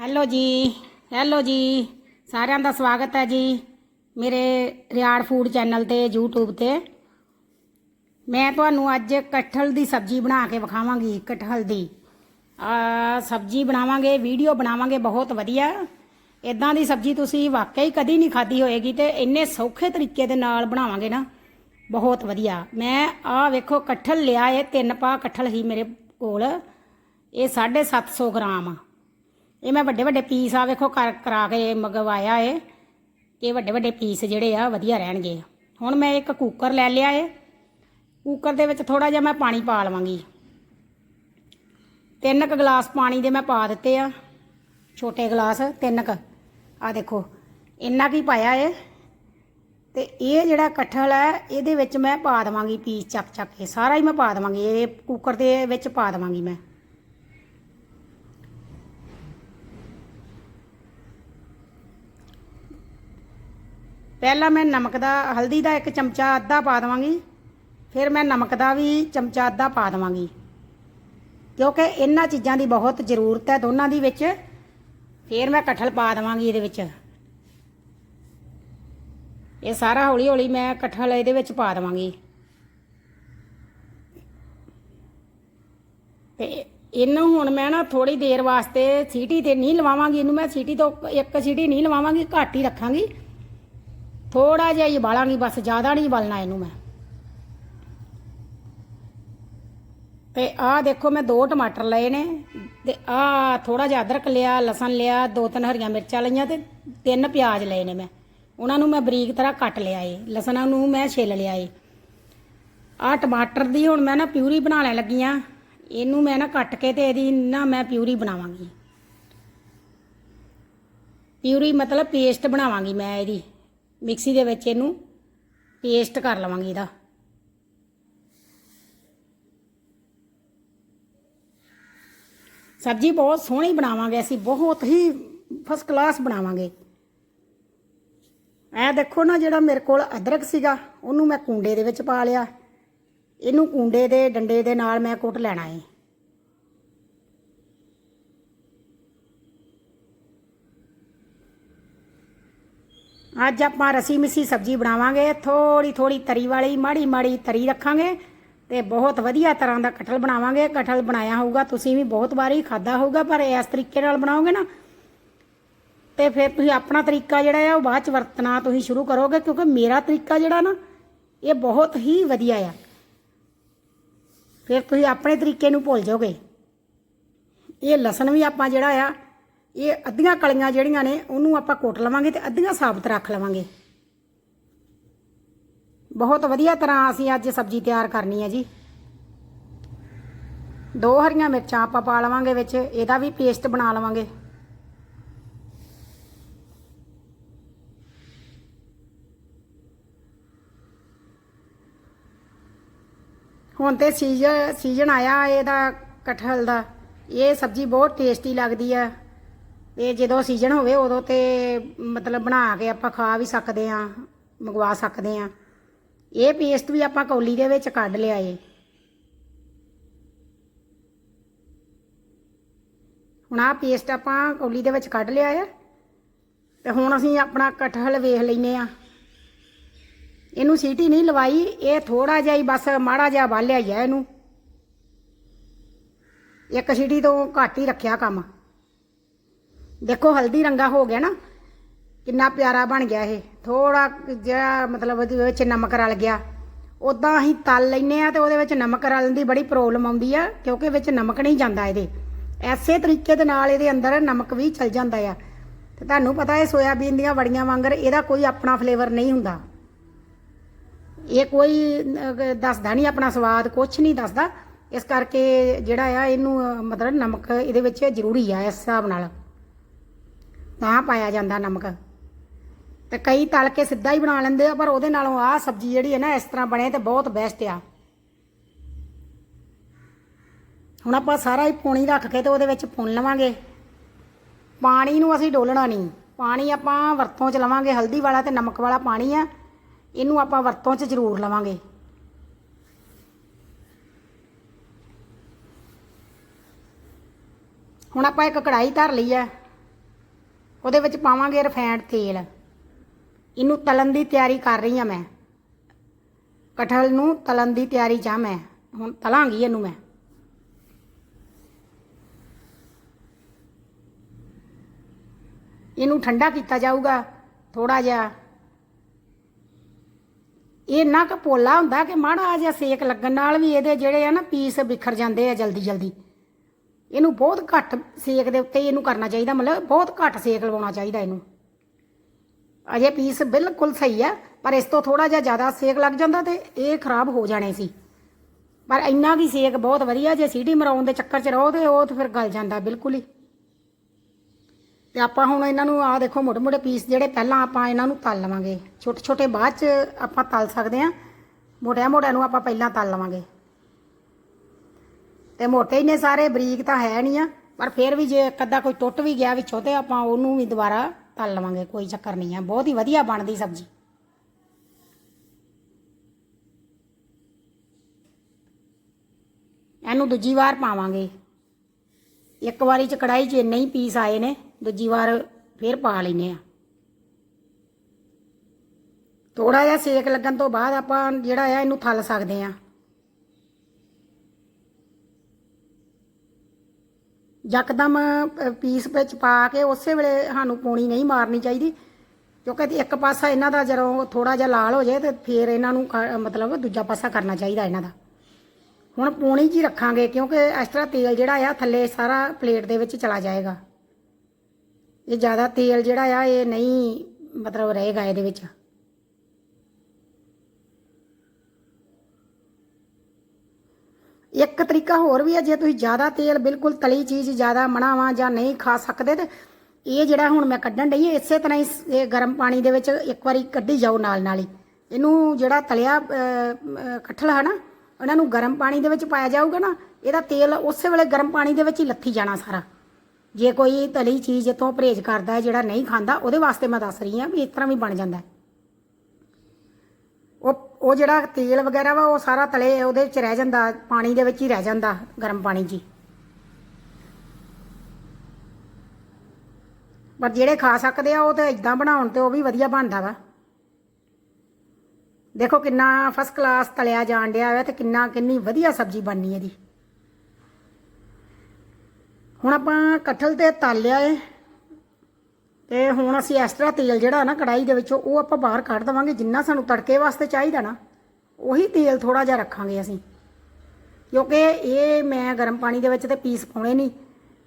Hello ਜੀ hello ਜੀ, ਸਾਰਿਆਂ ਦਾ ਸਵਾਗਤ ਹੈ ਜੀ ਮੇਰੇ ਰਿਆੜ ਫੂਡ ਚੈਨਲ ਤੇ, YouTube ਤੇ। ਮੈਂ ਤੁਹਾਨੂੰ ਅੱਜ ਕਟਹਲ ਦੀ ਸਬਜ਼ੀ ਬਣਾ ਕੇ ਵਿਖਾਵਾਂਗੀ ਕਟਹਲ ਦੀ। ਆ, ਸਬਜ਼ੀ ਬਣਾਵਾਂਗੇ, ਵੀਡੀਓ ਬਣਾਵਾਂਗੇ, ਬਹੁਤ ਵਧੀਆ। ਇਦਾਂ ਦੀ ਸਬਜ਼ੀ ਤੁਸੀਂ ਵਾਕਈ ਕਦੀ ਨਹੀਂ ਖਾਧੀ ਹੋਏਗੀ ਤੇ ਇੰਨੇ ਸੌਖੇ ਤਰੀਕੇ ਦੇ ਨਾਲ ਬਣਾਵਾਂਗੇ ਨਾ, ਬਹੁਤ ਵਧੀਆ। ਮੈਂ ਆ ਵੇਖੋ ਕਟਹਲ ਲਿਆ ਇਹ ਤਿੰਨ ਪਾ ਕਟਹਲ ਹੀ ਮੇਰੇ ਕੋਲ। ਇਹ 750 ਗ੍ਰਾਮ ਆ। ਇਹ ਮੈਂ ਵੱਡੇ ਵੱਡੇ ਪੀਸ ਆ, ਵੇਖੋ ਕਰ ਕਰਾ ਕੇ ਮੰਗਵਾਇਆ ਏ। ਕਿ ਵੱਡੇ ਵੱਡੇ ਪੀਸ ਜਿਹੜੇ ਆ, ਵਧੀਆ ਰਹਿਣਗੇ। ਹੁਣ ਮੈਂ ਇੱਕ ਕੁੱਕਰ ਲੈ ਲਿਆ ਏ। ਕੁੱਕਰ ਦੇ ਵਿੱਚ ਥੋੜਾ ਜਿਹਾ ਮੈਂ ਪਾਣੀ ਪਾ ਲਵਾਂਗੀ। ਤਿੰਨ ਕ ਗਲਾਸ ਪਾਣੀ ਦੇ ਮੈਂ ਪਾ ਦਿੱਤੇ ਆ। ਛੋਟੇ ਗਲਾਸ, ਤਿੰਨ ਕ। ਆ ਦੇਖੋ, ਇੰਨਾ ਕੀ ਪਾਇਆ ਏ। ਤੇ ਇਹ ਜਿਹੜਾ ਕਠਲ ਹੈ, ਇਹਦੇ ਵਿੱਚ ਮੈਂ ਪਾ ਦੇਵਾਂਗੀ ਪੀਸ ਚੱਕ ਚੱਕ ਕੇ। ਸਾਰਾ ਹੀ ਮੈਂ ਪਾ ਦੇਵਾਂਗੀ, ਇਹ ਕੁੱਕਰ ਦੇ ਵਿੱਚ ਪਾ ਦੇਵਾਂਗੀ ਮੈਂ। ਪਹਿਲਾਂ ਮੈਂ ਨਮਕ ਦਾ, ਹਲਦੀ ਦਾ ਇੱਕ ਚਮਚਾ ਅੱਧਾ ਪਾ ਦੇਵਾਂਗੀ। ਫਿਰ ਮੈਂ ਨਮਕ ਦਾ ਵੀ ਚਮਚਾ ਅੱਧਾ ਪਾ ਦੇਵਾਂਗੀ। ਕਿਉਂਕਿ ਇਹਨਾਂ ਚੀਜ਼ਾਂ ਦੀ ਬਹੁਤ ਜ਼ਰੂਰਤ ਹੈ ਦੋਨਾਂ ਦੀ ਵਿੱਚ। ਫਿਰ ਮੈਂ ਕਠਲ ਪਾ ਦੇਵਾਂਗੀ ਇਹਦੇ ਵਿੱਚ। ਇਹ ਸਾਰਾ ਹੌਲੀ ਹੌਲੀ ਮੈਂ ਕਠਲ ਇਹਦੇ ਵਿੱਚ ਪਾ ਦੇਵਾਂਗੀ। ਤੇ ਇਹਨੂੰ ਹੁਣ ਮੈਂ ਨਾ ਥੋੜੀ ਦੇਰ ਵਾਸਤੇ ਸੀਟੀ ਤੇ ਨਹੀਂ ਲਵਾਵਾਂਗੀ। ਇਹਨੂੰ ਮੈਂ ਸੀਟੀ ਤੋਂ ਇੱਕ ਸੀਟੀ ਨਹੀਂ ਲਵਾਵਾਂਗੀ, ਘੱਟ ਹੀ ਰੱਖਾਂਗੀ। ਥੋੜਾ ਜਿਹਾ ਹੀ ਬਾਲਾਂਗੀ ਬਸ ਜ਼ਿਆਦਾ ਨਹੀਂ ਬਲਣਾ ਇਹਨੂੰ ਮੈਂ। ਤੇ ਆਹ ਦੇਖੋ, ਮੈਂ ਦੋ ਟਮਾਟਰ ਲਏ ਨੇ, ਤੇ ਆਹ ਥੋੜਾ ਜਿਹਾ ਅਦਰਕ ਲਿਆ, ਲਸਣ ਲਿਆ, ਦੋ ਤਿੰਨ ਹਰੀਆਂ ਮਿਰਚਾਂ ਲਈਆਂ ਤੇ ਤਿੰਨ ਪਿਆਜ਼ ਲਏ ਨੇ ਮੈਂ। ਉਹਨਾਂ ਨੂੰ ਮੈਂ ਬਰੀਕ ਤਰ੍ਹਾਂ ਕੱਟ ਲਿਆ ਏ, ਲਸਣਾਂ ਨੂੰ ਮੈਂ ਛਿੱਲ ਲਿਆ ਏ। ਆਹ ਟਮਾਟਰ ਦੀ ਹੁਣ ਮੈਂ ਨਾ ਪਿਊਰੀ ਬਣਾਉਣ ਲੱਗੀ ਆ, ਇਹਨੂੰ ਮੈਂ ਨਾ ਕੱਟ ਕੇ ਤੇ ਇਹਦੀ ਨਾ ਮੈਂ ਪਿਊਰੀ ਬਣਾਵਾਂਗੀ। ਪਿਊਰੀ ਮਤਲਬ ਪੇਸਟ ਬਣਾਵਾਂਗੀ ਮੈਂ ਇਹਦੀ। ਮਿਕਸੀ ਦੇ ਵਿੱਚ ਇਹਨੂੰ ਪੇਸਟ ਕਰ ਲਵਾਂਗੇ ਇਹਦਾ। ਸਬਜ਼ੀ ਬਹੁਤ ਸੋਹਣੀ ਬਣਾਵਾਂਗੇ ਅਸੀਂ, ਬਹੁਤ ਹੀ ਫਸਟ ਕਲਾਸ ਬਣਾਵਾਂਗੇ। ਇਹ ਦੇਖੋ ਨਾ ਜਿਹੜਾ ਮੇਰੇ ਕੋਲ ਅਦਰਕ ਸੀਗਾ, ਉਹਨੂੰ ਮੈਂ ਕੁੰਡੇ ਦੇ ਵਿੱਚ ਪਾ ਲਿਆ। ਇਹਨੂੰ ਕੁੰਡੇ ਦੇ ਡੰਡੇ ਦੇ ਨਾਲ ਮੈਂ ਕੁੱਟ ਲੈਣਾ ਏ। ਅੱਜ ਆਪਾਂ ਰਸੀ ਮਿੱਸੀ ਸਬਜ਼ੀ ਬਣਾਵਾਂਗੇ ਥੋੜੀ ਥੋੜੀ ਤਰੀ ਵਾਲੀ, ਮਾੜੀ ਮਾੜੀ ਤਰੀ ਰੱਖਾਂਗੇ ਤੇ ਬਹੁਤ ਵਧੀਆ ਤਰ੍ਹਾਂ ਦਾ ਕਟਲ ਬਣਾਵਾਂਗੇ। ਕਟਲ ਬਣਾਇਆ ਹੋਊਗਾ, ਤੁਸੀਂ ਵੀ ਬਹੁਤ ਵਾਰੀ ਖਾਦਾ ਹੋਊਗਾ, ਪਰ ਇਸ ਤਰੀਕੇ ਨਾਲ ਬਣਾਓਗੇ ਨਾ। ਤੇ ਫਿਰ ਤੁਸੀਂ ਆਪਣਾ ਤਰੀਕਾ ਜਿਹੜਾ ਆ, ਉਹ ਬਾਅਦ ਚ ਵਰਤਣਾ ਤੁਸੀਂ ਸ਼ੁਰੂ ਕਰੋਗੇ, ਕਿਉਂਕਿ ਮੇਰਾ ਤਰੀਕਾ ਜਿਹੜਾ ਨਾ, ਇਹ ਬਹੁਤ ਹੀ ਵਧੀਆ ਆ। ਫਿਰ ਤੁਸੀਂ ਆਪਣੇ ਤਰੀਕੇ ਨੂੰ ਭੁੱਲ ਜਾਓਗੇ। ਇਹ ਲਸਣ ਵੀ ਆਪਾਂ ਜਿਹੜਾ ਆ ਇਹ ਅੱਧੀਆਂ ਕਲੀਆਂ ਜਿਹੜੀਆਂ ਨੇ, ਉਹਨੂੰ ਆਪਾਂ ਕੁੱਟ ਲਵਾਂਗੇ ਤੇ ਅੱਧੀਆਂ ਸਾਬਤ ਰੱਖ ਲਵਾਂਗੇ। ਬਹੁਤ ਵਧੀਆ ਤਰ੍ਹਾਂ ਅਸੀਂ ਅੱਜ ਸਬਜ਼ੀ ਤਿਆਰ ਕਰਨੀ ਹੈ ਜੀ। ਦੋ ਹਰੀਆਂ ਮਿਰਚਾਂ ਆਪਾਂ ਪਾ ਲਵਾਂਗੇ ਵਿੱਚ, ਇਹਦਾ ਵੀ ਪੇਸਟ ਬਣਾ ਲਵਾਂਗੇ। ਹੁਣ ਤੇ ਸੀਜ਼ਨ ਸੀਜ਼ਨ ਆਇਆ, ਇਹਦਾ ਕਟਹਲ ਦਾ। ਇਹ ਸਬਜ਼ੀ ਬਹੁਤ ਟੇਸਟੀ ਲੱਗਦੀ ਆ ਇਹ ਜਦੋਂ ਸੀਜ਼ਨ ਹੋਵੇ ਉਦੋਂ ਤੇ ਮਤਲਬ ਬਣਾ ਕੇ ਆਪਾਂ ਖਾ ਵੀ ਸਕਦੇ ਆ ਮੰਗਵਾ ਸਕਦੇ ਆ ਇਹ ਪੇਸਟ ਵੀ ਆਪਾਂ ਕੌਲੀ ਦੇ ਵਿੱਚ ਕੱਢ ਲਿਆ ਏ। ਹੁਣ ਆ ਪੇਸਟ ਆਪਾਂ ਕੌਲੀ ਦੇ ਵਿੱਚ ਕੱਢ ਲਿਆ ਆ ਤੇ ਹੁਣ ਅਸੀਂ ਆਪਣਾ ਕਟਹਲ ਵੇਖ ਲੈਨੇ ਆ ਇਹਨੂੰ ਸੀਟੀ ਨਹੀਂ ਲਵਾਈ, ਇਹ ਥੋੜਾ ਜਿਹਾ ਹੀ ਬਸ ਮਾੜਾ ਜਿਹਾ ਬਾਲਿਆ ਹੀ ਆ ਇਹਨੂੰ। ਇੱਕ ਸੀਟੀ ਤੋਂ ਘੱਟ ਹੀ ਰੱਖਿਆ ਕੰਮ। ਦੇਖੋ ਹਲਦੀ ਰੰਗਾ ਹੋ ਗਿਆ ਨਾ, ਕਿੰਨਾ ਪਿਆਰਾ ਬਣ ਗਿਆ ਇਹ। ਥੋੜਾ ਜਿਹਾ ਮਤਲਬ ਉਹਦੇ ਵਿੱਚ ਨਮਕ ਰਲ ਗਿਆ। ਉਦਾਂ ਅਸੀਂ ਤਲ ਲੈਨੇ ਆ ਤੇ ਉਹਦੇ ਵਿੱਚ ਨਮਕ ਰਲਣ ਦੀ ਬੜੀ ਪ੍ਰੋਬਲਮ ਆਉਂਦੀ ਆ, ਕਿਉਂਕਿ ਵਿੱਚ ਨਮਕ ਨਹੀਂ ਜਾਂਦਾ ਇਹਦੇ। ਐਸੇ ਤਰੀਕੇ ਦੇ ਨਾਲ ਇਹਦੇ ਅੰਦਰ ਨਮਕ ਵੀ ਚਲ ਜਾਂਦਾ ਆ। ਤੇ ਤੁਹਾਨੂੰ ਪਤਾ ਹੈ ਸੋਇਆਬੀਨ ਦੀਆਂ ਵੜੀਆਂ ਵਾਂਗਰ ਇਹਦਾ ਕੋਈ ਆਪਣਾ ਫਲੇਵਰ ਨਹੀਂ ਹੁੰਦਾ। ਇਹ ਕੋਈ ਦੱਸਦਾ ਨਹੀਂ ਆਪਣਾ ਸਵਾਦ ਕੁਝ ਨਹੀਂ ਦੱਸਦਾ। ਇਸ ਕਰਕੇ ਜਿਹੜਾ ਆ, ਇਹਨੂੰ ਮਤਲਬ ਨਮਕ ਇਹਦੇ ਵਿੱਚ ਜ਼ਰੂਰੀ ਆ, ਇਸ ਹਿਸਾਬ ਨਾਲ। ਤਾਂ ਪਾਇਆ ਜਾਂਦਾ ਨਮਕ। ਤੇ ਕਈ ਤਲ ਕੇ ਸਿੱਧਾ ਹੀ ਬਣਾ ਲੈਂਦੇ ਆ, ਪਰ ਉਹਦੇ ਨਾਲੋਂ ਆਹ ਸਬਜ਼ੀ ਜਿਹੜੀ ਹੈ ਨਾ, ਇਸ ਤਰ੍ਹਾਂ ਬਣੇ ਤੇ ਬਹੁਤ ਬੈਸਟ ਆ। ਹੁਣ ਆਪਾਂ ਸਾਰਾ ਹੀ ਪੂਣੀ ਰੱਖ ਕੇ ਤੇ ਉਹਦੇ ਵਿੱਚ ਪੁੰਨ ਲਵਾਂਗੇ। ਪਾਣੀ ਨੂੰ ਅਸੀਂ ਡੋਲਣਾ ਨਹੀਂ। ਪਾਣੀ ਆਪਾਂ ਵਰਤੋਂ ਚ ਲਵਾਂਗੇ, ਹਲਦੀ ਵਾਲਾ ਤੇ ਨਮਕ ਵਾਲਾ ਪਾਣੀ ਆ। ਇਹਨੂੰ ਆਪਾਂ ਵਰਤੋਂ ਚ ਜ਼ਰੂਰ ਲਵਾਂਗੇ। ਹੁਣ ਆਪਾਂ ਇੱਕ ਕੜਾਈ ਧਰ ਲਈ ਆ ਉਹਦੇ ਵਿੱਚ ਪਾਵਾਂਗੇ ਰਿਫਾਈਨਡ ਤੇਲ। ਇਹਨੂੰ ਤਲਣ ਦੀ ਤਿਆਰੀ ਕਰ ਰਹੀ ਹਾਂ ਮੈਂ। ਕਟਹਲ ਨੂੰ ਤਲਣ ਦੀ ਤਿਆਰੀ ਚ ਮੈਂ। ਹੁਣ ਤਲਾਂਗੀ ਇਹਨੂੰ ਮੈਂ। ਇਹਨੂੰ ਠੰਡਾ ਕੀਤਾ ਜਾਊਗਾ ਥੋੜਾ ਜਿਹਾ। ਇਹ ਨਾ ਕ ਪੋਲਾ ਹੁੰਦਾ ਕਿ ਮਾੜਾ ਜਿਹਾ ਸੇਕ ਲੱਗਣ ਨਾਲ ਵੀ ਇਹਦੇ ਜਿਹੜੇ ਆ ਨਾ ਪੀਸ ਬਿਖਰ ਜਾਂਦੇ ਆ ਜਲਦੀ ਜਲਦੀ ਇਹਨੂੰ ਬਹੁਤ ਘੱਟ ਸੇਕ ਦੇ ਉੱਤੇ ਇਹਨੂੰ ਕਰਨਾ ਚਾਹੀਦਾ, ਮਤਲਬ ਬਹੁਤ ਘੱਟ ਸੇਕ ਲਵਾਉਣਾ ਚਾਹੀਦਾ ਇਹਨੂੰ। ਅਜੇ ਪੀਸ ਬਿਲਕੁਲ ਸਹੀ ਆ, ਪਰ ਇਸ ਤੋਂ ਥੋੜਾ ਜਿਹਾ ਜ਼ਿਆਦਾ ਸੇਕ ਲੱਗ ਜਾਂਦਾ ਤੇ ਇਹ ਖਰਾਬ ਹੋ ਜਾਣੇ ਸੀ। ਪਰ ਇੰਨਾ ਵੀ ਸੇਕ ਬਹੁਤ ਵਧੀਆ, ਜੇ ਸੀਟੀ ਮਰਾਉਣ ਦੇ ਚੱਕਰ 'ਚ ਰਹੋ ਤੇ ਉਹ ਤਾਂ ਫਿਰ ਗਲ ਜਾਂਦਾ ਬਿਲਕੁਲ ਹੀ। ਤੇ ਆਪਾਂ ਹੁਣ ਇਹਨਾਂ ਨੂੰ ਆ ਦੇਖੋ ਮੋਟੇ ਮੋਟੇ ਪੀਸ ਜਿਹੜੇ ਪਹਿਲਾਂ ਆਪਾਂ ਇਹਨਾਂ ਨੂੰ ਤਲ ਲਵਾਂਗੇ। ਛੋਟੇ ਛੋਟੇ ਬਾਅਦ 'ਚ ਆਪਾਂ ਤਲ ਸਕਦੇ ਆ ਮੋਟਿਆਂ ਮੋਟਿਆਂ ਨੂੰ ਆਪਾਂ ਪਹਿਲਾਂ ਤਲ ਲਵਾਂਗੇ। ਤੇ ਮੋਟੇ ਹੀ ਨੇ ਸਾਰੇ, ਬਰੀਕ ਤਾਂ ਹੈ ਨਹੀਂ ਆ। ਪਰ ਫਿਰ ਵੀ ਜੇ ਇੱਕ ਅੱਧਾ ਕੋਈ ਟੁੱਟ ਵੀ ਗਿਆ ਵਿੱਚੋਂ ਤੇ ਆਪਾਂ ਉਹਨੂੰ ਵੀ ਦੁਬਾਰਾ ਤਲ ਲਵਾਂਗੇ, ਕੋਈ ਚੱਕਰ ਨਹੀਂ ਆ। ਬਹੁਤ ਹੀ ਵਧੀਆ ਬਣਦੀ ਸਬਜ਼ੀ। ਇਹਨੂੰ ਦੂਜੀ ਵਾਰ ਪਾਵਾਂਗੇ। ਇੱਕ ਵਾਰੀ ਚ ਕੜਾਈ 'ਚ ਇੰਨੇ ਹੀ ਪੀਸ ਆਏ ਨੇ, ਦੂਜੀ ਵਾਰ ਫਿਰ ਪਾ ਲੈਨੇ ਆ। ਥੋੜਾ ਜਿਹਾ ਸੇਕ ਲੱਗਣ ਤੋਂ ਬਾਅਦ ਆਪਾਂ ਜਿਹੜਾ ਆ, ਇਹਨੂੰ ਥੱਲ ਸਕਦੇ ਆ। ਯਕਦਮ ਪੀਸ ਵਿੱਚ ਪਾ ਕੇ ਉਸੇ ਵੇਲੇ ਸਾਨੂੰ ਪੂਣੀ ਨਹੀਂ ਮਾਰਨੀ ਚਾਹੀਦੀ। ਕਿਉਂਕਿ ਇੱਕ ਪਾਸਾ ਇਹਨਾਂ ਦਾ ਜਦੋਂ ਥੋੜਾ ਜਿਹਾ ਲਾਲ ਹੋ ਜਾਏ ਤੇ ਫਿਰ ਇਹਨਾਂ ਨੂੰ ਕ- ਮਤਲਬ ਦੂਜਾ ਪਾਸਾ ਕਰਨਾ ਚਾਹੀਦਾ ਇਹਨਾਂ ਦਾ। ਹੁਣ ਪੂਣੀ 'ਚ ਹੀ ਰੱਖਾਂਗੇ ਕਿਉਂਕਿ ਇਸ ਤਰ੍ਹਾਂ ਤੇਲ ਜਿਹੜਾ ਆ ਥੱਲੇ ਸਾਰਾ ਪਲੇਟ ਦੇ ਵਿੱਚ ਚਲਾ ਜਾਏਗਾ। ਇਹ ਜ਼ਿਆਦਾ ਤੇਲ ਜਿਹੜਾ ਆ, ਇਹ ਨਹੀਂ ਮਤਲਬ ਰਹੇਗਾ ਇਹਦੇ ਵਿੱਚ। ਇੱਕ ਤਰੀਕਾ ਹੋਰ ਵੀ ਹੈ ਜੇ ਤੁਸੀਂ ਜ਼ਿਆਦਾ ਤੇਲ ਬਿਲਕੁਲ ਤਲੀ ਚੀਜ਼ ਜ਼ਿਆਦਾ ਬਣਾਵਾਂ ਜਾਂ ਨਹੀਂ ਖਾ ਸਕਦੇ ਤੇ ਇਹ ਜਿਹੜਾ ਹੁਣ ਮੈਂ ਕੱਢਣ ਡਈ ਹਾਂ, ਇਸੇ ਤਰ੍ਹਾਂ ਹੀ ਇਹ ਗਰਮ ਪਾਣੀ ਦੇ ਵਿੱਚ ਇੱਕ ਵਾਰੀ ਕੱਢੀ ਜਾਓ ਨਾਲ ਨਾਲ ਹੀ ਇਹਨੂੰ ਜਿਹੜਾ ਤਲਿਆ ਕੱਠਲ ਹੈ ਨਾ ਉਹਨਾਂ ਨੂੰ ਗਰਮ ਪਾਣੀ ਦੇ ਵਿੱਚ ਪਾਇਆ ਜਾਊਗਾ ਨਾ, ਇਹਦਾ ਤੇਲ ਉਸੇ ਵੇਲੇ ਗਰਮ ਪਾਣੀ ਦੇ ਵਿੱਚ ਹੀ ਲੱਥੀ ਜਾਣਾ ਸਾਰਾ ਜੇ ਕੋਈ ਤਲੀ ਚੀਜ਼ ਤੋਂ ਪਰਹੇਜ਼ ਕਰਦਾ ਹੈ, ਜਿਹੜਾ ਨਹੀਂ ਖਾਂਦਾ, ਉਹਦੇ ਵਾਸਤੇ ਮੈਂ ਦੱਸ ਰਹੀ ਹਾਂ ਵੀ ਇਸ ਤਰ੍ਹਾਂ ਵੀ ਬਣ ਜਾਂਦਾ ਹੈ। ਉਹ ਜਿਹੜਾ ਤੇਲ ਵਗੈਰਾ ਵਾ, ਉਹ ਸਾਰਾ ਤਲੇ ਉਹਦੇ ਵਿੱਚ ਰਹਿ ਜਾਂਦਾ, ਪਾਣੀ ਦੇ ਵਿੱਚ ਹੀ ਰਹਿ ਜਾਂਦਾ, ਗਰਮ ਪਾਣੀ 'ਚ ਹੀ। ਪਰ ਜਿਹੜੇ ਖਾ ਸਕਦੇ ਆ, ਉਹ ਤੇ ਇਦਾਂ ਬਣਾਉਣ ਤੇ ਉਹ ਵੀ ਵਧੀਆ ਬਣਦਾ ਵਾ। ਦੇਖੋ ਕਿੰਨਾ ਫਸਟ ਕਲਾਸ ਤਲਿਆ ਜਾਣ ਡਿਆ ਵਾ ਤੇ ਕਿੰਨਾ, ਕਿੰਨੀ ਵਧੀਆ ਸਬਜ਼ੀ ਬਣਨੀ ਇਹਦੀ। ਹੁਣ ਆਪਾਂ ਕਠਲ ਤੇ ਤਲ ਲਿਆ ਏ। ਤੇ ਹੁਣ ਅਸੀਂ ਐਕਸਟਰਾ ਤੇਲ ਜਿਹੜਾ ਨਾ ਕੜਾਈ ਦੇ ਵਿੱਚੋਂ, ਉਹ ਆਪਾਂ ਬਾਹਰ ਕੱਢ ਦਵਾਂਗੇ, ਜਿੰਨਾ ਸਾਨੂੰ ਤੜਕੇ ਵਾਸਤੇ ਚਾਹੀਦਾ ਨਾ, ਉਹੀ ਤੇਲ ਥੋੜਾ ਜਿਹਾ ਰੱਖਾਂਗੇ ਅਸੀਂ। ਕਿਉਂਕਿ ਇਹ ਮੈਂ ਗਰਮ ਪਾਣੀ ਦੇ ਵਿੱਚ ਤੇ ਪੀਸ ਪਾਉਣੇ ਨਹੀਂ।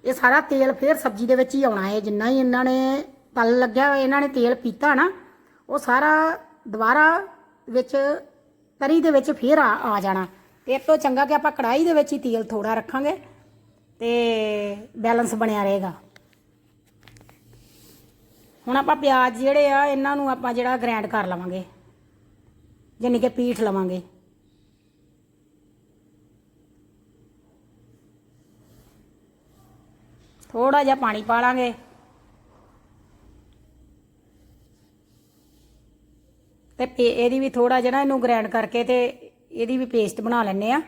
ਇਹ ਸਾਰਾ ਤੇਲ ਫੇਰ ਸਬਜ਼ੀ ਦੇ ਵਿੱਚ ਹੀ ਆਉਣਾ ਹੈ। ਜਿੰਨਾ ਹੀ ਇਹਨਾਂ ਨੇ ਤਲ ਲੱਗਿਆ ਹੋਇਆ ਇਹਨਾਂ ਨੇ ਤੇਲ ਪੀਤਾ ਨਾ, ਉਹ ਸਾਰਾ ਦੁਬਾਰਾ ਵਿੱਚ ਤਰੀ ਦੇ ਵਿੱਚ ਫੇਰ ਆ ਆ ਜਾਣਾ। ਤੇ ਇਹ ਤੋਂ ਚੰਗਾ ਕਿ ਆਪਾਂ ਕੜਾਈ ਦੇ ਵਿੱਚ ਹੀ ਤੇਲ ਥੋੜਾ ਰੱਖਾਂਗੇ ਤੇ ਬੈਲੈਂਸ ਬਣਿਆ ਰਹੇਗਾ। ਹੁਣ ਆਪਾਂ ਪਿਆਜ਼ ਜਿਹੜੇ ਆ, ਇਹਨਾਂ ਨੂੰ ਆਪਾਂ ਜਿਹੜਾ ਗ੍ਰਾਈਂਡ ਕਰ ਲਵਾਂਗੇ। ਯਾਨੀ ਕਿ ਪੀਠ ਲਵਾਂਗੇ। ਥੋੜਾ ਜਿਹਾ ਪਾਣੀ ਪਾ ਲਾਂਗੇ। ਤੇ ਪੇ- ਇਹਦੀ ਵੀ ਥੋੜਾ ਜਿਹਾ ਨਾ ਇਹਨੂੰ ਗ੍ਰਾਈਂਡ ਕਰਕੇ ਤੇ ਇਹਦੀ ਵੀ ਪੇਸਟ ਬਣਾ ਲੈਣੇ ਆ।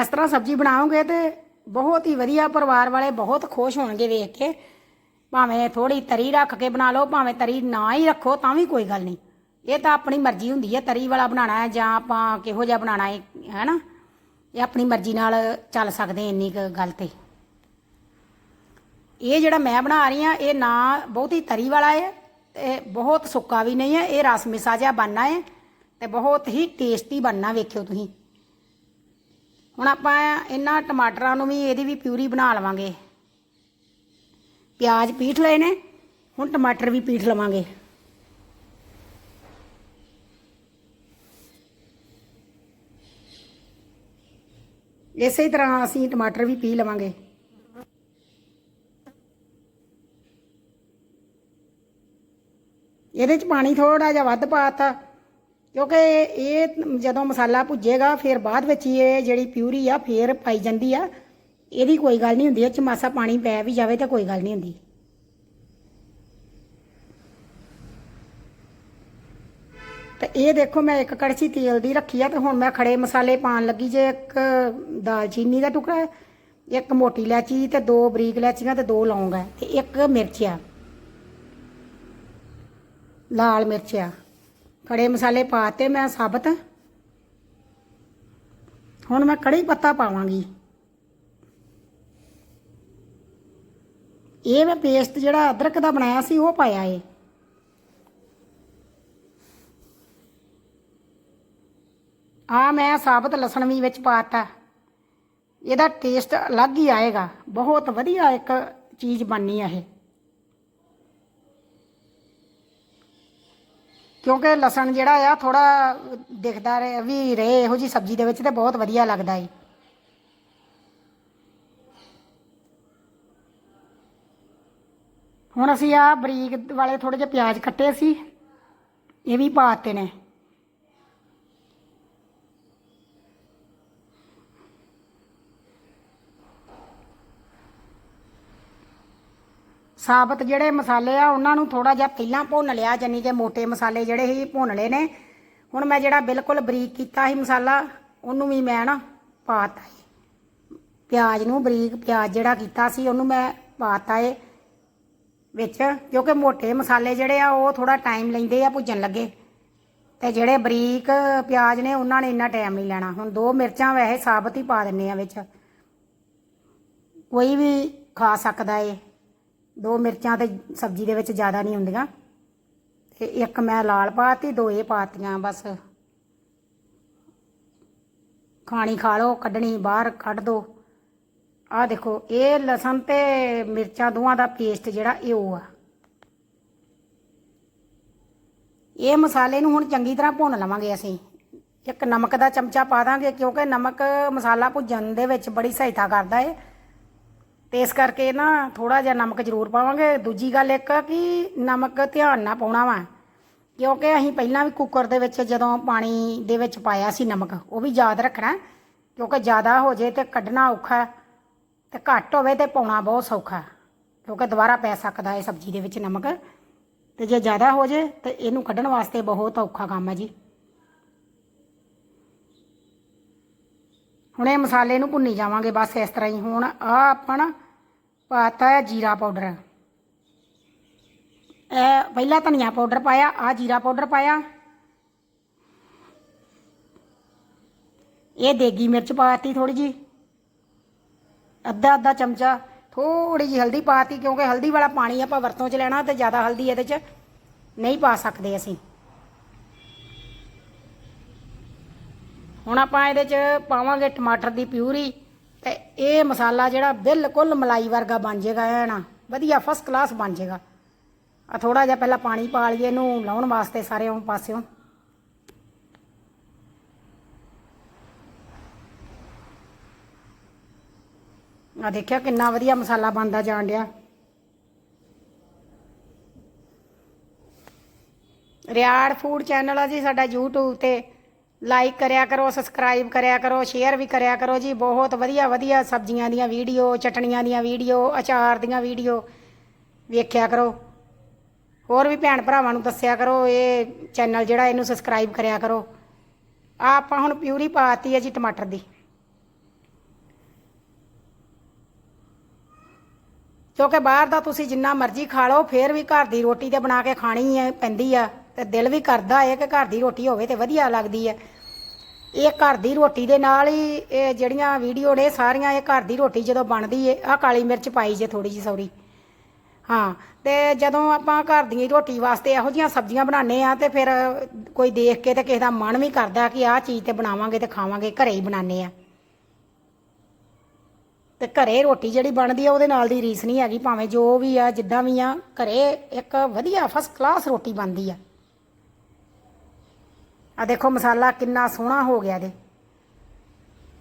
ਇਸ ਤਰ੍ਹਾਂ ਸਬਜ਼ੀ ਬਣਾਓਗੇ ਤੇ ਬਹੁਤ ਹੀ ਵਧੀਆ ਪਰਿਵਾਰ ਵਾਲੇ ਬਹੁਤ ਖੁਸ਼ ਹੋਣਗੇ ਵੇਖ ਕੇ। ਭਾਵੇਂ ਥੋੜੀ ਤਰੀ ਰੱਖ ਕੇ ਬਣਾ ਲਓ, ਭਾਵੇਂ ਤਰੀ ਨਾ ਹੀ ਰੱਖੋ, ਤਾਂ ਵੀ ਕੋਈ ਗੱਲ ਨਹੀਂ। ਇਹ ਤਾਂ ਆਪਣੀ ਮਰਜ਼ੀ ਹੁੰਦੀ ਹੈ, ਤਰੀ ਵਾਲਾ ਬਣਾਉਣਾ ਹੈ ਜਾਂ ਆਪਾਂ ਕਿਹੋ ਜਿਹਾ ਬਣਾਉਣਾ ਹੈ ਹੈਨਾ ਇਹ ਆਪਣੀ ਮਰਜ਼ੀ ਨਾਲ ਚੱਲ ਸਕਦੇ ਇੰਨੀ ਕੁ ਗੱਲ ਤੇ। ਇਹ ਜਿਹੜਾ ਮੈਂ ਬਣਾ ਰਹੀ ਆ ਇਹ ਨਾ ਬਹੁਤੀ ਤਰੀ ਵਾਲਾ ਹੈ ਤੇ ਬਹੁਤ ਸੁੱਕਾ ਵੀ ਨਹੀਂ ਹੈ, ਇਹ ਰਸ ਮਿਸਾ ਜਿਹਾ ਬਣਨਾ ਹੈ ਤੇ ਬਹੁਤ ਹੀ ਟੇਸਟੀ ਬਣਨਾ ਵੇਖਿਓ ਤੁਸੀਂ। ਹੁਣ ਆਪਾਂ ਇਹਨਾਂ ਟਮਾਟਰਾਂ ਨੂੰ ਵੀ, ਇਹਦੀ ਵੀ ਪਿਊਰੀ ਬਣਾ ਲਵਾਂਗੇ। ਪਿਆਜ਼ ਪੀਠ ਲਏ ਨੇ, ਹੁਣ ਟਮਾਟਰ ਵੀ ਪੀਠ ਲਵਾਂਗੇ। ਇਸੇ ਤਰ੍ਹਾਂ ਅਸੀਂ ਟਮਾਟਰ ਵੀ ਪੀ ਲਵਾਂਗੇ। ਇਹਦੇ ਚ ਪਾਣੀ ਥੋੜਾ ਜਿਹਾ ਵੱਧ ਪਾਤਾ। ਕਿਉਂਕਿ ਇਹ ਜਦੋਂ ਮਸਾਲਾ ਭੁੱਜੇਗਾ, ਫਿਰ ਬਾਅਦ ਵਿੱਚ ਹੀ ਇਹ ਜਿਹੜੀ ਪਿਊਰੀ ਆ, ਫੇਰ ਪਾਈ ਜਾਂਦੀ ਆ। ਇਹਦੀ ਕੋਈ ਗੱਲ ਨਹੀਂ ਹੁੰਦੀ, ਇਹ ਚ ਮਾਸਾ ਪਾਣੀ ਪੈ ਵੀ ਜਾਵੇ ਤਾਂ ਕੋਈ ਗੱਲ ਨਹੀਂ ਹੁੰਦੀ। ਤੇ ਇਹ ਦੇਖੋ, ਮੈਂ ਇੱਕ ਕੜਛੀ ਤੇਲ ਦੀ ਰੱਖੀ ਆ ਤੇ ਹੁਣ ਮੈਂ ਖੜੇ ਮਸਾਲੇ ਪਾਉਣ ਲੱਗੀ ਜੇ ਇੱਕ ਦਾਲਚੀਨੀ ਦਾ ਟੁਕੜਾ, ਇੱਕ ਮੋਟੀ ਇਲਾਚੀ ਤੇ ਦੋ ਬਰੀਕ ਇਲਾਚੀਆਂ ਤੇ ਦੋ ਲੌਂਗ ਹੈ ਤੇ ਇੱਕ ਮਿਰਚ ਆ, ਲਾਲ ਮਿਰਚ ਆ। ਖੜੇ ਮਸਾਲੇ ਪਾਤੇ ਮੈਂ ਸਾਬਤ। ਹੁਣ ਮੈਂ ਕੜੀ ਪੱਤਾ ਪਾਵਾਂਗੀ। ਇਹ ਮੈਂ ਪੇਸਟ ਜਿਹੜਾ ਅਦਰਕ ਦਾ ਬਣਾਇਆ ਸੀ, ਉਹ ਪਾਇਆ ਏ। ਆ ਮੈਂ ਸਾਬਤ ਲਸਣ ਵੀ ਵਿੱਚ ਪਾਤਾ। ਇਹਦਾ ਟੇਸਟ ਅਲੱਗ ਹੀ ਆਏਗਾ। ਬਹੁਤ ਵਧੀਆ ਇੱਕ ਚੀਜ਼ ਬਣਨੀ ਆ ਇਹ। ਕਿਉਂਕਿ ਲਸਣ ਜਿਹੜਾ ਆ ਥੋੜਾ ਦਿਖਦਾ ਰਹੇ, ਵੀ ਰਹੇ, ਇਹੋ ਜੀ ਸਬਜ਼ੀ ਦੇ ਵਿੱਚ ਤੇ ਬਹੁਤ ਵਧੀਆ ਲੱਗਦਾ ਏ। ਹੁਣ ਅਸੀਂ ਆ ਬਰੀਕ ਵਾਲੇ ਥੋੜੇ ਜਿਹੇ ਪਿਆਜ਼ ਕੱਟੇ ਸੀ, ਇਹ ਵੀ ਪਾਤੇ ਨੇ। ਸਾਬਤ ਜਿਹੜੇ ਮਸਾਲੇ ਆ, ਉਹਨਾਂ ਨੂੰ ਥੋੜਾ ਜਿਹਾ ਪਹਿਲਾਂ ਭੁੰਨ ਲਿਆ ਜੰਨੀ ਕੇ ਮੋٹے ਮਸਾਲੇ ਜਿਹੜੇ ਸੀ, ਭੁੰਨ ਲਏ ਨੇ। ਹੁਣ ਮੈਂ ਜਿਹੜਾ ਬਿਲਕੁਲ ਬਰੀਕ ਕੀਤਾ ਸੀ ਮਸਾਲਾ, ਉਹਨੂੰ ਵੀ ਮੈਂ ਨਾ ਪਾਤਾ ਪਿਆਜ਼ ਨੂੰ ਬਰੀਕ ਪਿਆਜ਼ ਜਿਹੜਾ ਕੀਤਾ ਸੀ, ਉਹਨੂੰ ਮੈਂ ਪਾਤਾ ਏ ਵਿੱਚ, ਕਿਉਂਕਿ ਮੋٹے ਮਸਾਲੇ ਜਿਹੜੇ ਆ, ਉਹ ਥੋੜਾ ਟਾਈਮ ਲੈਂਦੇ ਆ, ਭੁੱਜਣ ਲੱਗੇ। ਤੇ ਜਿਹੜੇ ਬਰੀਕ ਪਿਆਜ਼ ਨੇ, ਉਹਨਾਂ ਨੇ ਇੰਨਾ ਟਾਈਮ ਨਹੀਂ ਲੈਣਾ। ਹੁਣ ਦੋ ਮਿਰਚਾਂ ਵੈਸੇ ਸਾਬਤ ਹੀ ਪਾ ਦਿੰਨੇ ਆ ਵਿੱਚ। ਕੋਈ ਵੀ ਖਾ ਸਕਦਾ ਏ। ਦੋ ਮਿਰਚਾਂ ਤੇ ਸਬਜ਼ੀ ਦੇ ਵਿੱਚ ਜ਼ਿਆਦਾ ਨਹੀਂ ਹੁੰਦੀਆਂ। ਤੇ ਇੱਕ ਮੈਂ ਲਾਲ ਪਾਤੀ, ਦੋ ਇਹ ਪਾਤੀਆਂ, ਬਸ। ਖਾਣੀ ਖਾ ਲਓ, ਕੱਢਣੀ ਬਾਹਰ, ਕੱਢ ਦੋ। ਆਹ ਦੇਖੋ, ਇਹ ਲਸਣ ਤੇ ਮਿਰਚਾਂ ਦੋਵਾਂ ਦਾ ਪੇਸਟ ਜਿਹੜਾ ਇਹ ਉਹ ਆ। ਇਹ ਮਸਾਲੇ ਨੂੰ ਹੁਣ ਚੰਗੀ ਤਰ੍ਹਾਂ ਭੁੰਨ ਲਵਾਂਗੇ ਅਸੀਂ। ਇੱਕ ਨਮਕ ਦਾ ਚਮਚਾ ਪਾ ਦਾਂਗੇ, ਕਿਉਂਕਿ ਨਮਕ ਮਸਾਲਾ ਭੁੱਜਣ ਦੇ ਵਿੱਚ ਬੜੀ ਸਹਾਇਤਾ ਕਰਦਾ ਏ। ਤੇ ਇਸ ਕਰਕੇ ਨਾ ਥੋੜਾ ਜਿਹਾ ਨਮਕ ਜ਼ਰੂਰ ਪਾਵਾਂਗੇ। ਦੂਜੀ ਗੱਲ ਇੱਕ ਕਿ ਨਮਕ ਧਿਆਨ ਨਾਲ ਪਾਉਣਾ ਵਾ, ਕਿਉਂਕਿ ਅਸੀਂ ਪਹਿਲਾਂ ਵੀ ਕੁੱਕਰ ਦੇ ਵਿੱਚ ਜਦੋਂ ਪਾਣੀ ਦੇ ਵਿੱਚ ਪਾਇਆ ਸੀ ਨਮਕ, ਉਹ ਵੀ ਯਾਦ ਰੱਖਣਾ, ਕਿਉਂਕਿ ਜ਼ਿਆਦਾ ਹੋ ਜੇ ਤੇ ਕੱਢਣਾ ਔਖਾ, ਤੇ ਘੱਟ ਹੋਵੇ ਤੇ ਪਾਉਣਾ ਬਹੁਤ ਸੌਖਾ, ਕਿਉਂਕਿ ਦੁਬਾਰਾ ਪੈ ਸਕਦਾ ਹੈ ਸਬਜ਼ੀ ਦੇ ਵਿੱਚ ਨਮਕ। ਤੇ ਜੇ ਜ਼ਿਆਦਾ ਹੋ ਜੇ ਤੇ ਇਹਨੂੰ ਕੱਢਣ ਵਾਸਤੇ ਬਹੁਤ ਔਖਾ ਕੰਮ ਹੈ ਜੀ। ਹੁਣ ਇਹ ਮਸਾਲੇ ਨੂੰ ਭੁੰਨੀ ਜਾਵਾਂਗੇ ਬਸ ਇਸ ਤਰ੍ਹਾਂ ਹੀ। ਹੁਣ ਆ ਆਪਾਂ ਨਾ ਪਾਤਾ ਹੈ ਜੀਰਾ ਪਾਊਡਰ। ਇਹ ਪਹਿਲਾਂ ਧਨੀਆ ਪਾਊਡਰ ਪਾਇਆ ਆ ਜੀਰਾ ਪਾਊਡਰ ਪਾਇਆ। ਇਹ ਦੇਗੀ ਮਿਰਚ ਪਾਤੀ ਥੋੜੀ ਜੀ ਅੱਧਾ ਅੱਧਾ ਚਮਚਾ ਥੋੜੀ ਜੀ ਹਲਦੀ ਪਾਤੀ ਕਿਉਂਕਿ ਹਲਦੀ ਵਾਲਾ ਪਾਣੀ ਆਪਾਂ ਵਰਤੋਂ 'ਚ ਲੈਣਾ ਤੇ ਜ਼ਿਆਦਾ ਹਲਦੀ ਇਹਦੇ 'ਚ ਨਹੀਂ ਪਾ ਸਕਦੇ ਅਸੀਂ। ਹੁਣ ਆਪਾਂ ਇਹਦੇ 'ਚ ਪਾਵਾਂਗੇ ਟਮਾਟਰ ਦੀ ਪਿਊਰੀ। ਤੇ ਇਹ ਮਸਾਲਾ ਜਿਹੜਾ ਬਿਲਕੁਲ ਮਲਾਈ ਵਰਗਾ ਬਣ ਜਾਏਗਾ ਐ ਨਾ ਵਧੀਆ ਫਸਟ ਕਲਾਸ ਬਣ ਜਾਏਗਾ। ਆ ਥੋੜਾ ਜਿਹਾ ਪਹਿਲਾਂ ਪਾਣੀ ਪਾ ਲਈਏ, ਇਹਨੂੰ ਲਾਉਣ ਵਾਸਤੇ ਸਾਰੇ ਪਾਸਿਓਂ। ਆ ਦੇਖਿਆ ਕਿੰਨਾ ਵਧੀਆ ਮਸਾਲਾ ਬਣਦਾ ਜਾਣ ਡਿਆ। ਰਿਆੜ ਫੂਡ ਚੈਨਲ ਆ ਜੀ ਸਾਡਾ YouTube ਤੇ। ਲਾਈਕ ਕਰਿਆ ਕਰੋ ਸਬਸਕ੍ਰਾਈਬ ਕਰਿਆ ਕਰੋ ਸ਼ੇਅਰ ਵੀ ਕਰਿਆ ਕਰੋ ਜੀ। ਬਹੁਤ ਵਧੀਆ ਵਧੀਆ ਸਬਜ਼ੀਆਂ ਦੀਆਂ ਵੀਡੀਓ ਚਟਣੀਆਂ ਦੀਆਂ ਵੀਡੀਓ ਅਚਾਰ ਦੀਆਂ ਵੀਡੀਓ ਵੇਖਿਆ ਕਰੋ। ਹੋਰ ਵੀ ਭੈਣ ਭਰਾਵਾਂ ਨੂੰ ਦੱਸਿਆ ਕਰੋ, ਇਹ ਚੈਨਲ ਜਿਹੜਾ ਇਹਨੂੰ ਸਬਸਕ੍ਰਾਈਬ ਕਰਿਆ ਕਰੋ। ਆ ਆਪਾਂ ਹੁਣ ਪਿਊਰੀ ਪਾਤੀ ਹੈ ਜੀ ਟਮਾਟਰ ਦੀ। ਕਿਉਂਕਿ ਬਾਹਰ ਦਾ ਤੁਸੀਂ ਜਿੰਨਾ ਮਰਜ਼ੀ ਖਾ ਲਓ, ਫੇਰ ਵੀ ਘਰ ਦੀ ਰੋਟੀ ਤੇ ਬਣਾ ਕੇ ਖਾਣੀ ਹੈ, ਪੈਂਦੀ ਆ। ਤੇ ਦਿਲ ਵੀ ਕਰਦਾ ਹੈ ਕਿ ਘਰ ਦੀ ਰੋਟੀ ਹੋਵੇ ਤੇ ਵਧੀਆ ਲੱਗਦੀ ਹੈ ਇਹ ਘਰ ਦੀ ਰੋਟੀ ਦੇ ਨਾਲ ਹੀ ਇਹ ਜਿਹੜੀਆਂ ਵੀਡੀਓ ਨੇ ਸਾਰੀਆਂ ਇਹ ਘਰ ਦੀ ਰੋਟੀ ਜਦੋਂ ਬਣਦੀ ਏ ਆ ਕਾਲੀ ਮਿਰਚ ਪਾਈ ਜੇ ਥੋੜੀ ਜੀ ਸੌਰੀ। ਹਾਂ, ਤੇ ਜਦੋਂ ਆਪਾਂ ਘਰ ਦੀ ਰੋਟੀ ਵਾਸਤੇ ਇਹੋ ਜੀਆਂ ਸਬਜ਼ੀਆਂ ਬਣਾਉਂਦੇ ਆ ਤੇ ਫਿਰ ਕੋਈ ਦੇਖ ਕੇ ਤੇ ਕਿਸੇ ਦਾ ਮਨ ਵੀ ਕਰਦਾ ਕਿ ਆਹ ਚੀਜ਼ ਤੇ ਬਣਾਵਾਂਗੇ ਤੇ ਖਾਵਾਂਗੇ, ਘਰੇ ਹੀ ਬਣਾਉਂਦੇ ਆ ਤੇ ਘਰੇ ਰੋਟੀ ਜਿਹੜੀ ਬਣਦੀ ਆ ਉਹਦੇ ਨਾਲ ਦੀ ਰੀਸ ਨਹੀਂ ਹੈਗੀ, ਭਾਵੇਂ ਜੋ ਵੀ ਆ, ਜਿੱਦਾਂ ਵੀ ਆ, ਘਰੇ ਇੱਕ ਵਧੀਆ ਫਸਟ ਕਲਾਸ ਰੋਟੀ ਬਣਦੀ ਆ। ਆ ਦੇਖੋ ਮਸਾਲਾ ਕਿੰਨਾ ਸੋਹਣਾ ਹੋ ਗਿਆ ਇਹਦੇ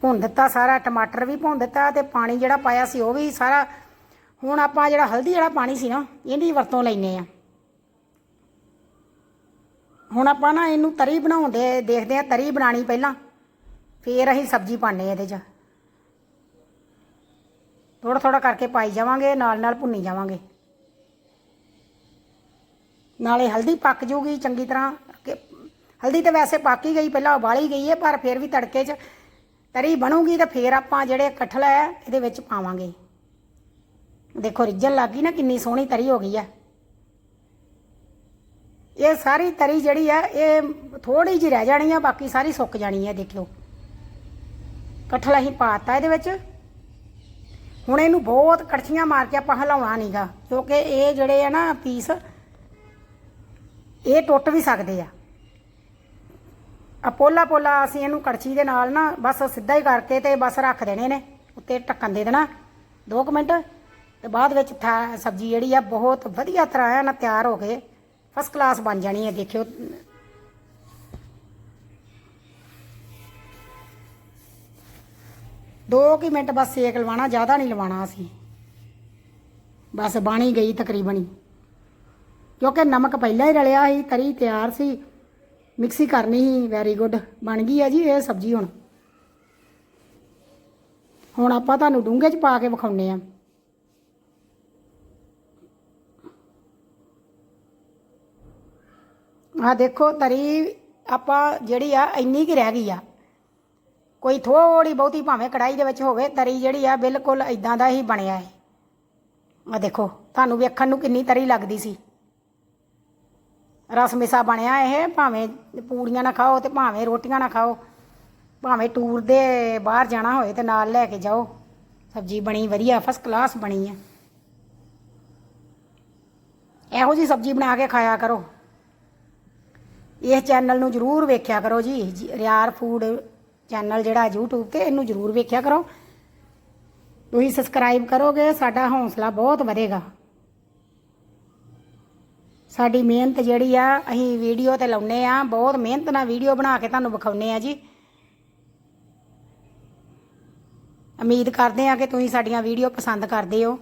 ਭੁੰਨ ਦਿੱਤਾ ਸਾਰਾ, ਟਮਾਟਰ ਵੀ ਭੁੰਨ ਦਿੱਤਾ ਤੇ ਪਾਣੀ ਜਿਹੜਾ ਪਾਇਆ ਸੀ ਉਹ ਵੀ ਸਾਰਾ। ਹੁਣ ਆਪਾਂ ਜਿਹੜਾ ਹਲਦੀ ਵਾਲਾ ਪਾਣੀ ਸੀ ਨਾ, ਇਹਦੀ ਵਰਤੋਂ ਲੈਨੇ ਆ ਹੁਣ ਆਪਾਂ ਨਾ ਇਹਨੂੰ ਤਰੀ ਬਣਾਉਂਦੇ, ਦੇਖਦੇ ਆ ਤਰੀ ਬਣਾਣੀ ਪਹਿਲਾਂ, ਫੇਰ ਅਸੀਂ ਸਬਜ਼ੀ ਪਾਣੇ ਇਹਦੇ 'ਚ। ਥੋੜਾ ਥੋੜਾ ਕਰਕੇ ਪਾਈ ਜਾਵਾਂਗੇ, ਨਾਲ ਨਾਲ ਭੁੰਨੀ ਜਾਵਾਂਗੇ। ਨਾਲੇ ਹਲਦੀ ਪੱਕ ਜੂਗੀ ਚੰਗੀ ਤਰ੍ਹਾਂ। ਹਲਦੀ ਤਾਂ ਵੈਸੇ ਪਾਕੀ ਗਈ, ਪਹਿਲਾਂ ਉਬਾਲੀ ਗਈ ਹੈ, ਪਰ ਫਿਰ ਵੀ ਤੜਕੇ 'ਚ ਤਰੀ ਬਣੂਗੀ ਤਾਂ ਫਿਰ ਆਪਾਂ ਜਿਹੜੇ ਕਠਲ ਹੈ, ਇਹਦੇ ਵਿੱਚ ਪਾਵਾਂਗੇ। ਦੇਖੋ, ਰਿੱਝਣ ਲੱਗ ਗਈ ਨਾ, ਕਿੰਨੀ ਸੋਹਣੀ ਤਰੀ ਹੋ ਗਈ ਹੈ। ਇਹ ਸਾਰੀ ਤਰੀ ਜਿਹੜੀ ਆ ਇਹ ਥੋੜੀ ਜਿਹੀ ਰਹਿ ਜਾਣੀ ਆ ਬਾਕੀ ਸਾਰੀ ਸੁੱਕ ਜਾਣੀ ਆ ਦੇਖਿਓ। ਕਠਲ ਅਸੀਂ ਪਾਤਾ ਇਹਦੇ ਵਿੱਚ। ਹੁਣ ਇਹਨੂੰ ਬਹੁਤ ਕੜਛੀਆਂ ਮਾਰ ਕੇ ਆਪਾਂ ਹਿਲਾਉਣਾ ਨਹੀਂਗਾ, ਕਿਉਂਕਿ ਇਹ ਜਿਹੜੇ ਆ ਨਾ ਪੀਸ, ਇਹ ਟੁੱਟ ਵੀ ਸਕਦੇ ਆ। ਆ ਪੋਲਾ ਪੋਲਾ ਅਸੀਂ ਇਹਨੂੰ ਕੜਛੀ ਦੇ ਨਾਲ ਨਾ ਬਸ ਸਿੱਧਾ ਹੀ ਕਰਕੇ ਤੇ ਬਸ ਰੱਖ ਦੇਣੇ ਨੇ, ਉੱਤੇ ਢੱਕਣ ਦੇ ਦੇਣਾ। 2 ਮਿੰਟ ਤੇ ਬਾਅਦ ਵਿੱਚ ਥਾ- ਸਬਜ਼ੀ ਜਿਹੜੀ ਆ ਬਹੁਤ ਵਧੀਆ ਤਰ੍ਹਾਂ ਆ ਨਾ ਤਿਆਰ ਹੋ ਕੇ ਫਸਟ ਕਲਾਸ ਬਣ ਜਾਣੀ ਹੈ ਦੇਖਿਓ। ਦੋ ਕੁ ਮਿੰਟ ਬਸ ਸੇਕ ਲਵਾਣਾ ਜ਼ਿਆਦਾ ਨਹੀਂ ਲਵਾਣਾ ਅਸੀਂ। ਬਸ ਬਾਣੀ ਗਈ ਤਕਰੀਬਨ ਹੀ। ਕਿਉਂਕਿ ਨਮਕ ਪਹਿਲਾਂ ਹੀ ਰਲਿਆ ਸੀ, ਤਰੀ ਤਿਆਰ ਸੀ। ਮਿਕਸੀ ਕਰਨੀ ਹੀ ਵੈਰੀ ਗੁੱਡ ਬਣ ਗਈ ਆ ਜੀ ਇਹ ਸਬਜ਼ੀ ਹੁਣ। ਹੁਣ ਆਪਾਂ ਤੁਹਾਨੂੰ ਡੂੰਘੇ 'ਚ ਪਾ ਕੇ ਵਿਖਾਉਨੇ ਆ। ਆ ਦੇਖੋ, ਤਰੀ ਆਪਾਂ ਜਿਹੜੀ ਆ, ਇੰਨੀ ਕੀ ਰਹਿ ਗਈ ਆ। ਕੋਈ ਥੋੜੀ ਬਹੁਤੀ ਭਾਵੇਂ ਕੜਾਈ ਦੇ ਵਿੱਚ ਹੋਵੇ, ਤਰੀ ਜਿਹੜੀ ਆ, ਬਿਲਕੁਲ ਇਦਾਂ ਦਾ ਹੀ ਬਣਿਆ ਹੈ ਆ ਦੇਖੋ, ਤੁਹਾਨੂੰ ਵੇਖਣ ਨੂੰ ਕਿੰਨੀ ਤਰੀ ਲੱਗਦੀ ਸੀ। ਰਸਮਿਸਾ ਬਣਿਆ ਇਹ, ਭਾਵੇਂ ਪੂੜੀਆਂ ਨਾ ਖਾਓ ਤੇ ਭਾਵੇਂ ਰੋਟੀਆਂ ਨਾ ਖਾਓ, ਭਾਵੇਂ ਟੂਰ ਦੇ ਬਾਹਰ ਜਾਣਾ ਹੋਵੇ ਤੇ ਨਾਲ ਲੈ ਕੇ ਜਾਓ। ਸਬਜ਼ੀ ਬਣੀ ਵਧੀਆ ਫਸਟ ਕਲਾਸ ਬਣੀ ਹੈ ਇਹੋ ਜੀ ਸਬਜ਼ੀ ਬਣਾ ਕੇ ਖਾਇਆ ਕਰੋ। ਇਸ ਚੈਨਲ ਨੂੰ ਜਰੂਰ ਵੇਖਿਆ ਕਰੋ ਜੀ। ਜੀ- ਰਿਆਰ ਫੂਡ ਚੈਨਲ ਜਿਹੜਾ YouTube ਤੇ, ਇਹਨੂੰ ਜਰੂਰ ਵੇਖਿਆ ਕਰੋ। ਤੁਸੀਂ ਸਬਸਕ੍ਰਾਈਬ ਕਰੋਗੇ, ਸਾਡਾ ਹੌਸਲਾ ਬਹੁਤ ਵਧੇਗਾ। ਸਾਡੀ ਮਿਹਨਤ ਜਿਹੜੀ ਆ, ਅਸੀਂ ਵੀਡੀਓ ਤੇ ਲਾਉਨੇ ਆ, ਬਹੁਤ ਮਿਹਨਤ ਨਾਲ ਵੀਡੀਓ ਬਣਾ ਕੇ ਤੁਹਾਨੂੰ ਵਿਖਾਉਨੇ ਆ ਜੀ। ਉਮੀਦ ਕਰਦੇ ਆ ਕਿ ਤੁਸੀਂ ਸਾਡੀਆਂ ਵੀਡੀਓ ਪਸੰਦ ਕਰਦੇ ਹੋ।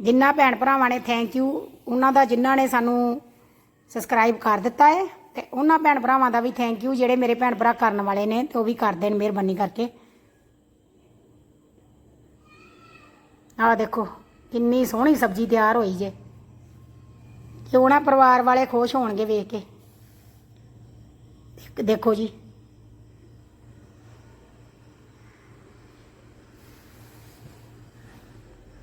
ਜਿੰਨਾ ਭੈਣ ਭਰਾਵਾਂ ਨੇ ਥੈਂਕ ਯੂ ਉਹਨਾਂ ਦਾ ਜਿਨ੍ਹਾਂ ਨੇ ਸਾਨੂੰ ਸਬਸਕ੍ਰਾਈਬ ਕਰ ਦਿੱਤਾ ਹੈ ਤੇ ਉਹਨਾਂ ਭੈਣ ਭਰਾਵਾਂ ਦਾ ਵੀ ਥੈਂਕ ਯੂ ਜਿਹੜੇ ਮੇਰੇ ਭੈਣ ਭਰਾ ਕਰਨ ਵਾਲੇ ਨੇ, ਤੇ ਉਹ ਵੀ ਕਰ ਦੇਣ ਮਿਹਰਬਾਨੀ ਕਰਕੇ। ਆਹ ਦੇਖੋ, ਕਿੰਨੀ ਸੋਹਣੀ ਸਬਜ਼ੀ ਤਿਆਰ ਹੋਈ ਜੇ। ਕਿਉਂ ਨਾ ਪਰਿਵਾਰ ਵਾਲੇ ਖੁਸ਼ ਹੋਣਗੇ ਵੇਖ ਕੇ। ਦੇਖੋ ਜੀ।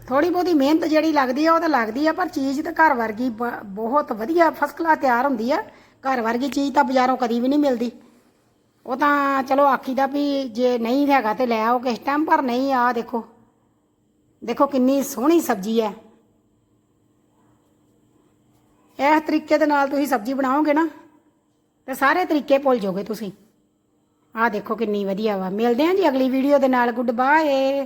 ਥੋੜੀ ਬਹੁਤੀ ਮਿਹਨਤ ਜਿਹੜੀ ਲੱਗਦੀ ਆ, ਉਹ ਤਾਂ ਲੱਗਦੀ ਆ, ਪਰ ਚੀਜ਼ ਤਾਂ ਘਰ ਵਰਗੀ ਬ- ਬਹੁਤ ਵਧੀਆ ਫਸਟ ਕਲਾਸ ਤਿਆਰ ਹੁੰਦੀ ਆ। ਘਰ ਵਰਗੀ ਚੀਜ਼ ਤਾਂ ਬਾਜ਼ਾਰੋਂ ਕਦੀ ਵੀ ਨਹੀਂ ਮਿਲਦੀ। ਉਹ ਤਾਂ ਚਲੋ ਆਖੀਦਾ ਵੀ ਜੇ ਨਹੀਂ ਹੈਗਾ ਤੇ ਲੈ ਆਓ ਕਿਸ ਟਾਈਮ ਪਰ ਨਹੀਂ ਆ ਦੇਖੋ। ਦੇਖੋ ਕਿੰਨੀ ਸੋਹਣੀ ਸਬਜ਼ੀ ਹੈ। ਇਸ ਤਰੀਕੇ ਦੇ ਨਾਲ ਤੁਸੀਂ ਸਬਜ਼ੀ ਬਣਾਓਗੇ ਨਾ, ਤੇ ਸਾਰੇ ਤਰੀਕੇ ਭੁੱਲ ਜਾਓਗੇ ਤੁਸੀਂ। ਆਹ ਦੇਖੋ ਕਿੰਨੀ ਵਧੀਆ ਵਾ। ਮਿਲਦੇ ਹਾਂ ਜੀ ਅਗਲੀ ਵੀਡੀਓ ਦੇ ਨਾਲ। Good bye